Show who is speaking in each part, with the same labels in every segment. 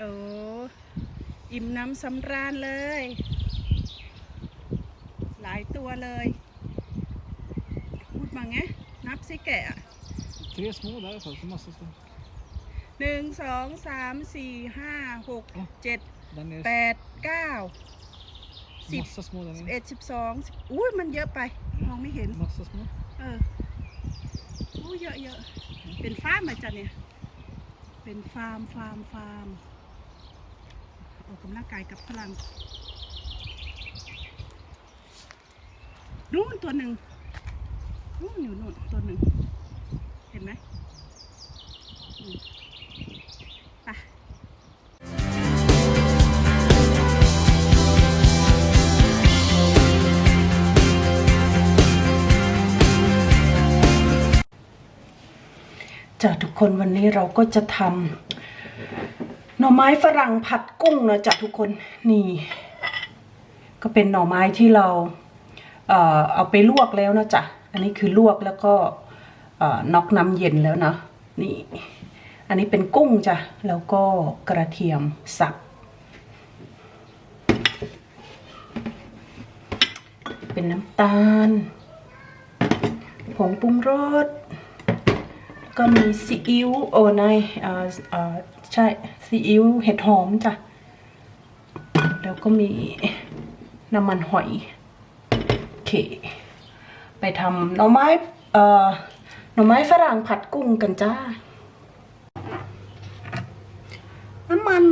Speaker 1: โอ้อิ่มน้ำสำราญเลย หลายตัวเลย พูดมาไง นับสิแกะอะ
Speaker 2: Tre små där i alla fall, så massa små.
Speaker 1: หนึ่งสองสามสี่ห้าหกเจ็ด
Speaker 2: Där nere,
Speaker 1: แปดเก้าสิบ
Speaker 2: massa små där
Speaker 1: สิบ
Speaker 2: nere.
Speaker 1: เอ็ดสิบสองสิบอุ้ยมันเยอะไป มองไม่เห็น
Speaker 2: Massa små.
Speaker 1: เอออู้เยอะเยอะ เป็นฟาร์มเหรอจ๊ะเนี่ย เป็นฟาร์ม ฟาร์ม ฟาร์ม ออกกำลังกายกับพลังนู่นตัวหนึ่งนู่นอยู่นู่นตัวหนึ่งเห็นไหมไปจ้ะทุกคนวันนี้เราก็จะทำ หน่อไม้ฝรั่งผัดกุ้งนะจ้ะทุกคนนี่ ก็เป็นหน่อไม้ที่เราเอ่อเอาไปลวกแล้วนะจ๊ะอันนี้คือลวกแล้วก็เอ่อน็อกน้ำเย็นแล้วนะนี่ อันนี้เป็นกุ้งจ้ะแล้วก็กระเทียมสับเป็นน้ำตาลผงปรุงรส ก็มีซีอิ๊วโอ้ในเอ่อเอ่อใช่ซีอิ๊วเห็ดหอมจ้ะ แล้วก็มีน้ำมันหอยโอเค ไปทำหน่อไม้เอ่อหน่อไม้ฝรั่งผัดกุ้งกันจ้า น้ำมัน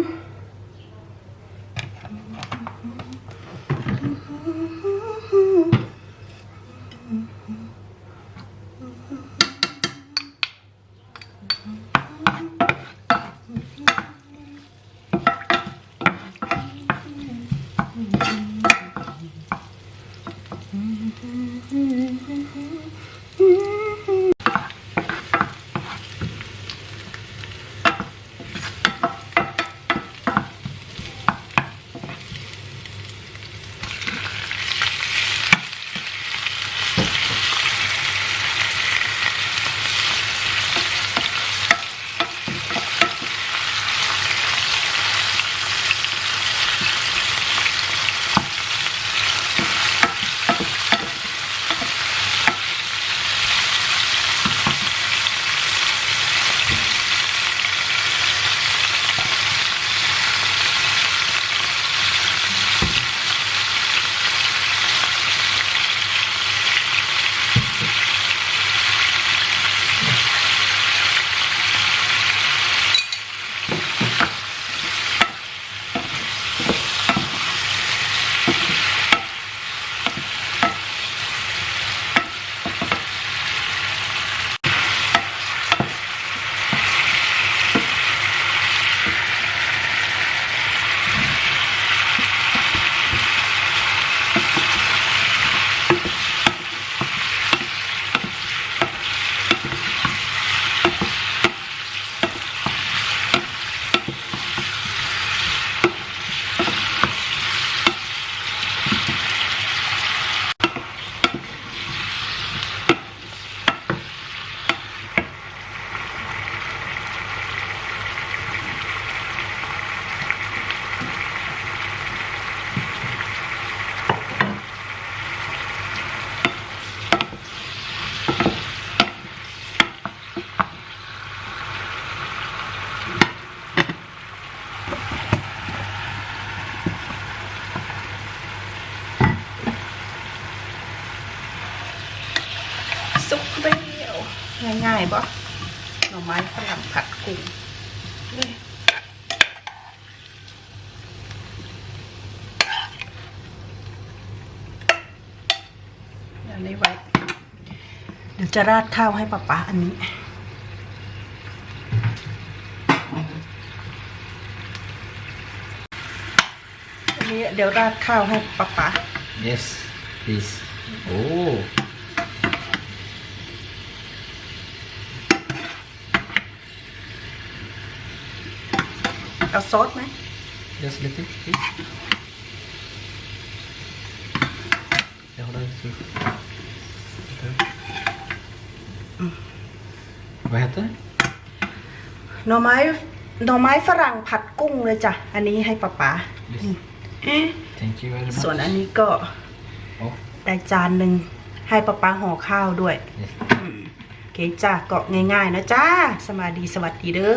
Speaker 1: ง่ายๆบ่หน่อไม้ฝรั่งผัดกุ้งเลยอันนี้ไว้ เดี๋ยวจะราดข้าวให้ป๊าป๊าอันนี้อันนี้เดี๋ยวราดข้าวให้ป๊าป๊า
Speaker 2: Yes, please. Oh,
Speaker 1: เอาซอสไหม
Speaker 2: just little, please. Jag håller så. Vad heter det?
Speaker 1: หน่อไม้หน่อไม้ฝรั่งผัดกุ้งเลยจ้ะ อันนี้ให้ป๊าป๊า
Speaker 2: This.
Speaker 1: เอ๊ะ
Speaker 2: Thank you very much.
Speaker 1: ส่วนอันนี้ก็
Speaker 2: Oh,
Speaker 1: ได้จานหนึ่งให้ป๊าป๊าห่อข้าวด้วย
Speaker 2: yes.
Speaker 1: อืมโอเคจ้ะก็ง่ายๆนะจ้าสวัสดีสวัสดีเด้อ